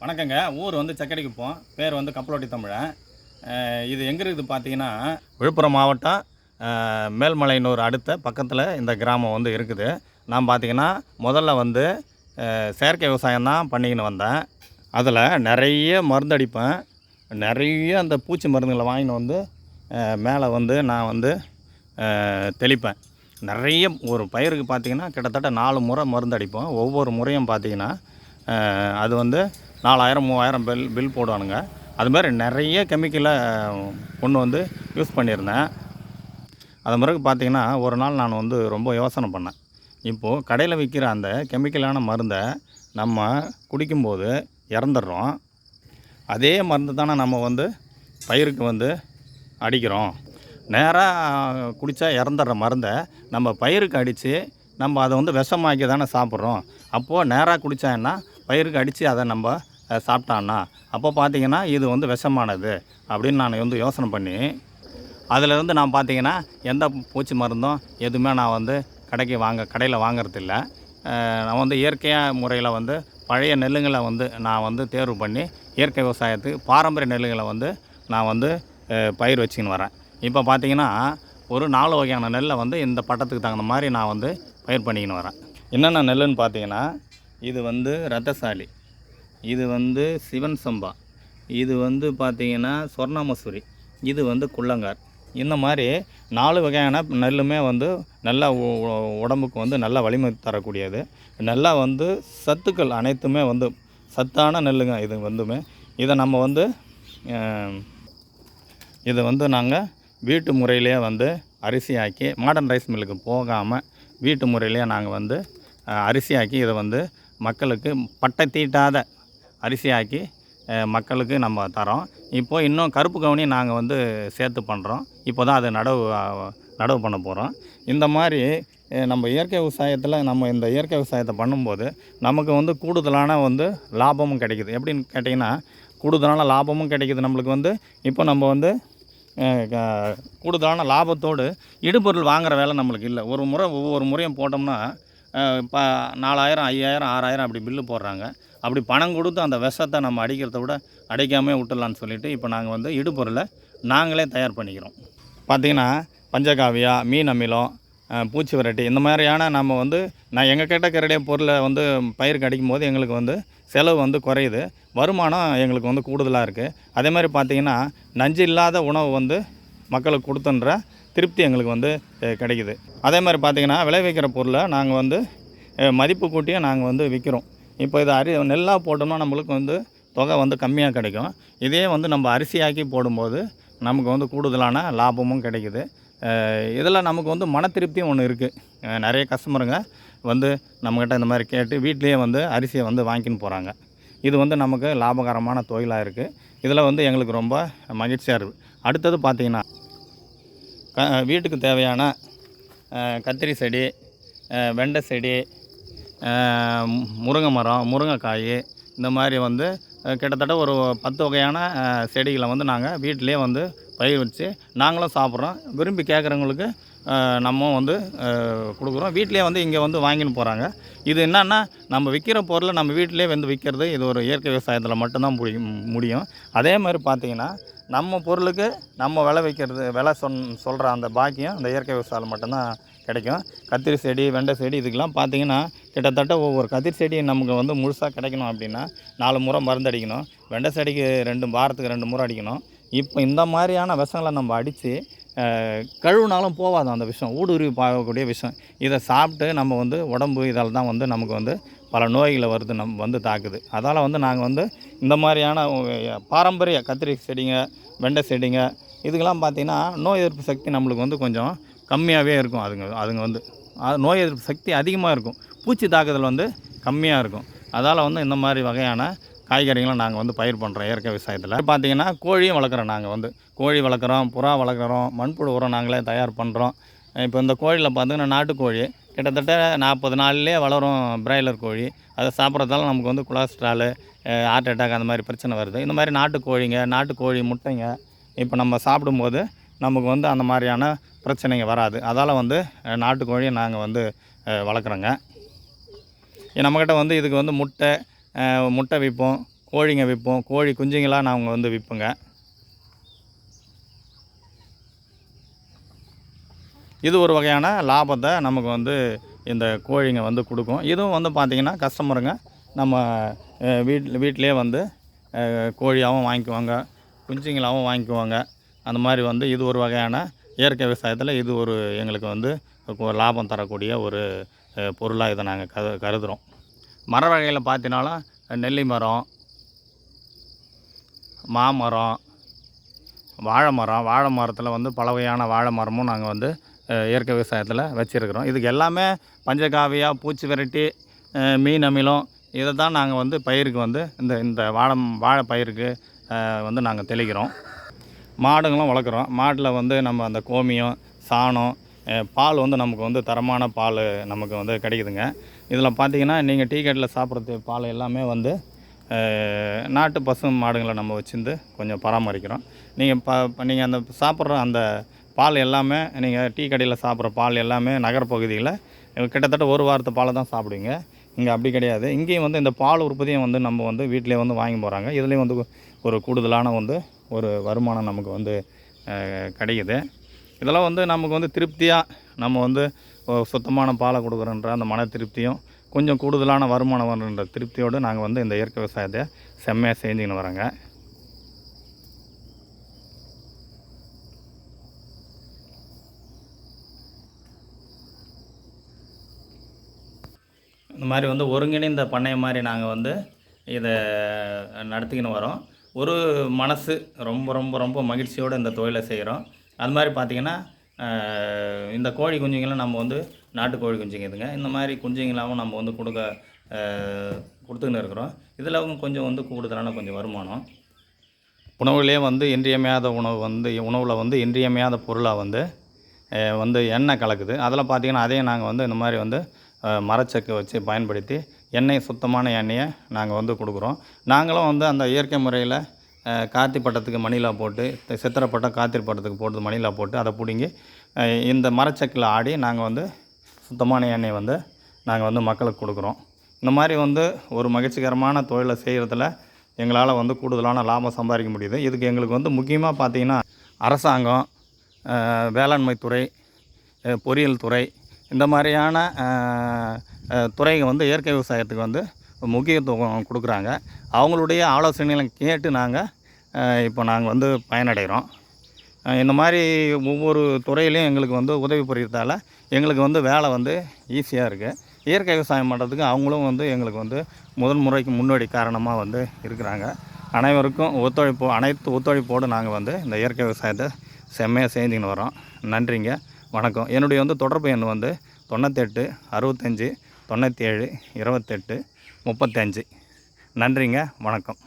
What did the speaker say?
வணக்கங்க. ஊர் வந்து செக்கடிக்குப்போம் பேர் வந்து கப்பலோட்டி தமிழன். இது எங்கே இருக்குது பார்த்தீங்கன்னா விழுப்புரம் மாவட்டம் மேல்மலையினூர் மேல்மலையனூர் அடுத்த பக்கத்தில் இந்த கிராமம் வந்து இருக்குது. நான் பார்த்தீங்கன்னா முதல்ல வந்து செயற்கை விவசாயம் தான் பண்ணிக்கின்னு வந்தேன். அதில் நிறைய மருந்து அடிப்பேன். நிறைய அந்த பூச்சி மருந்துகளை வாங்கின்னு வந்து மேலே வந்து நான் வந்து தெளிப்பேன். நிறைய ஒரு பயிருக்கு பார்த்தீங்கன்னா கிட்டத்தட்ட நாலு முறை மருந்து அடிப்போம். ஒவ்வொரு முறையும் பார்த்தீங்கன்னா அது வந்து நாலாயிரம் மூவாயிரம் பில் பில் போடுவானுங்க. அது மாதிரி நிறைய கெமிக்கலை ஒன்று வந்து யூஸ் பண்ணியிருந்தேன். அது பிறகு பார்த்தீங்கன்னா ஒரு நாள் நான் வந்து ரொம்ப யோசனை பண்ணேன். இப்போது கடையில் விற்கிற அந்த கெமிக்கலான மருந்தை நம்ம குடிக்கும்போது இறந்துடுறோம். அதே மருந்து தானே நம்ம வந்து பயிருக்கு வந்து அடிக்கிறோம். நேராக குடித்தா இறந்துடுற மருந்தை நம்ம பயிருக்கு அடித்து நம்ம அதை வந்து விஷமாக்கி தானே சாப்பிட்றோம். அப்போது நேராக குடித்தான்னா பயிருக்கு அடித்து அதை நம்ம சாப்பிட்டான்னா அப்போ பார்த்தீங்கன்னா இது வந்து விஷமானது அப்படின்னு நான் வந்து யோசனை பண்ணி அதிலிருந்து நான் பார்த்தீங்கன்னா எந்த பூச்சி மருந்தும் எதுவுமே நான் வந்து கடைக்கு வாங்க கடையில் வாங்குறதில்ல. நான் வந்து இயற்கையாக முறையில் வந்து பழைய நெல்லுங்களை வந்து நான் வந்து தேர்வு பண்ணி இயற்கை விவசாயத்துக்கு பாரம்பரிய நெல்லுங்களை வந்து நான் வந்து பயிர் வச்சுக்கின்னு வரேன். இப்போ பார்த்தீங்கன்னா ஒரு நாலு வகையான நெல்லை வந்து இந்த பட்டத்துக்கு தகுந்த மாதிரி நான் வந்து பயிர் பண்ணிக்கின்னு வரேன். என்னென்ன நெல்லுன்னு பார்த்தீங்கன்னா இது வந்து ரத்தசாலி. இது வந்து சிவன் சம்பா. இது வந்து பார்த்திங்கன்னா சொர்ணமசூரி. இது வந்து குள்ளங்கார். இந்த மாதிரி நாலு வகையான நெல்லுமே வந்து நல்லா உடம்புக்கு வந்து நல்லா வலிமை தரக்கூடியது. நல்லா வந்து சத்துக்கள் அனைத்துமே வந்து சத்தான நெல்லுங்க இது வந்துமே. இதை நம்ம வந்து இதை வந்து நாங்கள் வீட்டு முறையிலே வந்து அரிசியாக்கி மாடர்ன் ரைஸ் மில்லுக்கு போகாமல் வீட்டு முறையிலே நாங்கள் வந்து அரிசியாக்கி இதை வந்து மக்களுக்கு பட்டை தீட்டாத அரிசி ஆக்கி மக்களுக்கு நம்ம தரோம். இப்போ இன்னும் கருப்பு கவுனி நாங்கள் வந்து சேர்த்து பண்ணுறோம் இப்போ தான் அதை நடவு நடவு பண்ண போகிறோம் இந்த மாதிரி நம்ம இயற்கை விவசாயத்தில் நம்ம இந்த இயற்கை விவசாயத்தை பண்ணும்போது நமக்கு வந்து கூடுதலான வந்து லாபமும் கிடைக்குது. எப்படின்னு கேட்டிங்கன்னா கூடுதலான லாபமும் கிடைக்குது நம்மளுக்கு வந்து. இப்போ நம்ம வந்து க- கூடுதலான லாபத்தோடு இடுபொருள் வாங்குகிற வேலை நம்மளுக்கு இல்லை. ஒரு முறை ஒவ்வொரு முறையும் போட்டோம்னா இப்போ நாலாயிரம் ஐயாயிரம் ஆறாயிரம் அப்படி பில்லு போடுறாங்க. அப்படி பணம் கொடுத்து அந்த விஷத்தை நம்ம அடிக்கிறத விட அடிக்காமே விட்டுடலான்னு சொல்லிட்டு இப்போ நாங்கள் வந்து இடுபொருளை நாங்களே தயார் பண்ணிக்கிறோம். பார்த்திங்கன்னா பஞ்சகாவியா மீன் அமிலம் பூச்சி விரட்டி இந்த மாதிரியான நம்ம வந்து நான் எங்கள் கிட்ட கிடைக்கிற பொருளை வந்து பயிருக்கு அடிக்கும் போது எங்களுக்கு வந்து செலவு வந்து குறையுது. வருமானம் எங்களுக்கு வந்து கூடுதலாக இருக்குது அதே மாதிரி பார்த்திங்கன்னா நஞ்சு இல்லாத உணவு வந்து மக்களுக்கு கொடுத்துன்ற திருப்தி எங்களுக்கு வந்து கிடைக்குது. அதே மாதிரி பார்த்திங்கன்னா விளைவிக்கிற பொருளை நாங்கள் வந்து மதிப்பு கூட்டியும் நாங்கள் வந்து விற்கிறோம் இப்போ இது அரி நெல்லாக போட்டோம்னா நம்மளுக்கு வந்து தொகை வந்து கம்மியாக கிடைக்கும். இதே வந்து நம்ம அரிசியாக்கி போடும்போது நமக்கு வந்து கூடுதலான லாபமும் கிடைக்குது. இதில் நமக்கு வந்து மன திருப்தியும் ஒன்று இருக்குது நிறைய கஸ்டமருங்க வந்து நம்மக்கிட்ட இந்த மாதிரி கேட்டு வீட்லேயே வந்து அரிசியை வந்து வாங்கின்னு போகிறாங்க இது வந்து நமக்கு லாபகரமான தொழிலாக இருக்குது இதில் வந்து எங்களுக்கு ரொம்ப மகிழ்ச்சியாக இருக்குது அடுத்தது பார்த்திங்கன்னா க வீட்டுக்கு தேவையான கத்திரி செடி வெண்டை செடி முருங்கை மரம் முருங்கைக்காய் இந்த மாதிரி வந்து கிட்டத்தட்ட ஒரு பத்து வகையான செடிகளை வந்து நாங்கள் வீட்டிலே வந்து பயிர் வச்சு நாங்களும் சாப்பிட்றோம். விரும்பி கேட்குறவங்களுக்கு நம்ம வந்து கொடுக்குறோம். வீட்டிலே வந்து இங்கே வந்து வாங்கின்னு போகிறாங்க இது என்னன்னா நம்ம விற்கிற பொருளை நம்ம வீட்டிலே வந்து விற்கிறது இது ஒரு இயற்கை விவசாயத்தில் மட்டும்தான் முடியும் முடியும். அதே மாதிரி பார்த்தீங்கன்னா நம்ம பொருளுக்கு நம்ம விலை வைக்கிறது விலை சொன் சொல்கிற அந்த பாக்கியம் அந்த இயற்கை விவசாயம் மட்டும்தான் கிடைக்கும். கத்திரி செடி வெண்டை செடி இதுக்கெல்லாம் பார்த்தீங்கன்னா கிட்டத்தட்ட ஒவ்வொரு கத்திரி செடி நமக்கு வந்து முழுசாக கிடைக்கணும் அப்படின்னா நாலு முறை மருந்து அடிக்கணும். வெண்டை செடிக்கு ரெண்டு வாரத்துக்கு ரெண்டு முறை அடிக்கணும். இப்போ இந்த மாதிரியான விஷங்களை நம்ம அடித்து கழுவுனாலும் போகாது அந்த விஷம். ஊடுருவி பார்க்கக்கூடிய விஷம். இதை சாப்பிட்டு நம்ம வந்து உடம்பு இதால் தான் வந்து நமக்கு வந்து பல நோய்களை வருது நம்ம வந்து தாக்குது. அதால் வந்து நாங்கள் வந்து இந்த மாதிரியான பாரம்பரிய கத்திரி செடிங்க வெண்டை செடிங்க இதுக்கெல்லாம் பார்த்திங்கன்னா நோய் எதிர்ப்பு சக்தி நம்மளுக்கு வந்து கொஞ்சம் கம்மியாகவே இருக்கும் அதுங்க அதுங்க வந்து. அது நோய் எதிர்ப்பு சக்தி அதிகமாக இருக்கும். பூச்சி தாக்குதல் வந்து கம்மியாக இருக்கும். அதால் வந்து இந்த மாதிரி வகையான காய்கறிகளும் நாங்கள் வந்து பயிர் பண்ணுறோம் இயற்கை விவசாயத்தில். பார்த்தீங்கன்னா கோழியும் வளர்க்குறோம் நாங்கள் வந்து. கோழி வளர்க்குறோம் புறா வளர்க்குறோம் மண்புழு உரம் நாங்களே தயார் பண்ணுறோம் இப்போ இந்த கோழியில் பார்த்தீங்கன்னா நாட்டுக்கோழி. கிட்டத்தட்ட நாற்பது நாள்லேயே வளரும் பிராய்லர் கோழி. அதை சாப்பிட்றதால நமக்கு வந்து கொலஸ்ட்ராலு ஹார்ட் அட்டாக் அந்த மாதிரி பிரச்சனை வருது. இந்த மாதிரி நாட்டுக்கோழிங்க நாட்டுக்கோழி முட்டைங்க இப்போ நம்ம சாப்பிடும்போது நமக்கு வந்து அந்த மாதிரியான பிரச்சனைங்க வராது. அதால் வந்து நாட்டுக்கோழியை நாங்கள் வந்து வளர்க்குறோங்க. நம்மக்கிட்ட வந்து இதுக்கு வந்து முட்டை முட்டை விற்போம் கோழிங்க விற்போம் கோழி குஞ்சுங்களாக நாங்கள் வந்து விற்போங்க. இது ஒரு வகையான லாபத்தை நமக்கு வந்து இந்த கோழிங்க வந்து கொடுக்கும். இதுவும் வந்து பார்த்திங்கன்னா கஸ்டமருங்க நம்ம வீட்டில் வீட்டிலே வந்து கோழியாகவும் வாங்கிக்குவாங்க குஞ்சுங்களாகவும் வாங்கிக்குவாங்க. அந்த மாதிரி வந்து இது ஒரு வகையான இயற்கை விவசாயத்தில் இது ஒரு எங்களுக்கு வந்து லாபம் தரக்கூடிய ஒரு பொருளாக இதை நாங்கள் கரு கருதுகிறோம் மர வகையில் பார்த்தினாலும் நெல்லி மரம் மாமரம் வாழை மரம் வாழை மரத்தில் வந்து பல வகையான வாழை மரமும் நாங்கள் வந்து இயற்கை விவசாயத்தில் வச்சுருக்கிறோம். இதுக்கு எல்லாமே பஞ்சகாவியா பூச்சி விரட்டி மீன் அமிலம் இதை தான் நாங்கள் வந்து பயிருக்கு வந்து இந்த இந்த வாழை வாழை பயிருக்கு வந்து நாங்கள் தெளிக்கிறோம். மாடுங்களும் வளர்க்குறோம். மாட்டில் வந்து நம்ம அந்த கோமியம் சாணம் பால் வந்து நமக்கு வந்து தரமான பால் நமக்கு வந்து கிடைக்குதுங்க. இதில் பார்த்தீங்கன்னா நீங்கள் டீ கடையில் சாப்பிட்றது பால் எல்லாமே வந்து நாட்டு பசு மாடுங்களை நம்ம வச்சுருந்து கொஞ்சம் பராமரிக்கிறோம். நீங்கள் ப நீங்கள் அந்த சாப்பிட்ற அந்த பால் எல்லாமே நீங்கள் டீ கடையில் சாப்பிட்ற பால் எல்லாமே நகரப்பகுதியில் கிட்டத்தட்ட ஒரு வாரத்து பாலை தான் சாப்பிடுவீங்க. இங்கே அப்படி கிடையாது. இங்கேயும் வந்து இந்த பால் உற்பத்தியும் வந்து நம்ம வந்து வீட்டிலே வந்து வாங்கி போகிறாங்க இதுலேயும் வந்து ஒரு கூடுதலான வந்து ஒரு வருமானம் நமக்கு வந்து கிடைக்குது. இதெல்லாம் வந்து நமக்கு வந்து திருப்தியாக நம்ம வந்து சுத்தமான பாலை கொடுக்குறன்ற அந்த மன திருப்தியும் கொஞ்சம் கூடுதலான வருமானம் வருன்ற திருப்தியோடு நாங்கள் வந்து இந்த இயற்கை விவசாயத்தை செம்மையாக செஞ்சுக்கின்னு வரோங்க. இந்த மாதிரி வந்து ஒருங்கிணைந்த பண்ணைய மாதிரி நாங்கள் வந்து இதை நடத்திக்கின்னு வரோம். ஒரு மனசு ரொம்ப ரொம்ப ரொம்ப மகிழ்ச்சியோடு இந்த தொழிலை செய்கிறோம். அது மாதிரி பார்த்திங்கன்னா இந்த கோழி குஞ்சுங்களை நம்ம வந்து நாட்டு கோழி குஞ்சுங்க இதுங்க. இந்த மாதிரி குஞ்சுங்களாகவும் நம்ம வந்து கொடுக்க கொடுத்துக்கின்னு இருக்கிறோம். இதில் கொஞ்சம் வந்து கூடுதலான கொஞ்சம் வருமானம். உணவுலேயே வந்து இன்றியமையாத உணவு வந்து உணவில் வந்து இன்றியமையாத பொருளாக வந்து வந்து எண்ணெய் கலக்குது. அதில் பார்த்தீங்கன்னா அதையும் நாங்கள் வந்து இந்த மாதிரி வந்து மரச்சக்கை வச்சு பயன்படுத்தி எண்ணெய் சுத்தமான எண்ணெயை நாங்கள் வந்து கொடுக்குறோம். நாங்களும் வந்து அந்த இயற்கை முறையில் கார்த்தி பட்டத்துக்கு மணிலா போட்டு சித்திரை பட்டம் கார்த்திகை பட்டத்துக்கு போட்டு மணிலா போட்டு அதை பிடுங்கி இந்த மரச்சக்கில் ஆடி நாங்கள் வந்து சுத்தமான எண்ணெய் வந்து நாங்கள் வந்து மக்களுக்கு கொடுக்குறோம். இந்த மாதிரி வந்து ஒரு மகிழ்ச்சிகரமான தொழிலை செய்கிறதுல எங்களால் வந்து கூடுதலான லாபம் சம்பாதிக்க முடியுது. இதுக்கு எங்களுக்கு வந்து முக்கியமாக பார்த்தீங்கன்னா அரசாங்கம் வேளாண்மை துறை பொறியியல் துறை இந்த மாதிரியான துறைகள் துறைங்க வந்து இயற்கை விவசாயத்துக்கு வந்து முக்கியத்துவம் கொடுக்குறாங்க. அவங்களுடைய ஆலோசனைகளை கேட்டு நாங்கள் இப்போ நாங்கள் வந்து பயனடைகிறோம். இந்த மாதிரி ஒவ்வொரு துறையிலையும் எங்களுக்கு வந்து உதவி புரியறதால எங்களுக்கு வந்து வேலை வந்து ஈஸியாக இருக்குது இயற்கை விவசாயம் பண்ணுறதுக்கு அவங்களும் வந்து எங்களுக்கு வந்து முதல் முறைக்கு முன்னோடி காரணமாக வந்து இருக்கிறாங்க. அனைவருக்கும் ஒத்துழைப்பு அனைத்து ஒத்துழைப்போடு நாங்கள் வந்து இந்த இயற்கை விவசாயத்தை செம்மையாக செஞ்சுக்கின்னு வரோம். நன்றிங்க. வணக்கம். என்னுடைய வந்து தொடர்பு எண் வந்து தொண்ணூத்தெட்டு அறுபத்தஞ்சி தொண்ணூற்றி ஏழு இருபத்தெட்டு முப்பத்தஞ்சு. நன்றிங்க. வணக்கம்.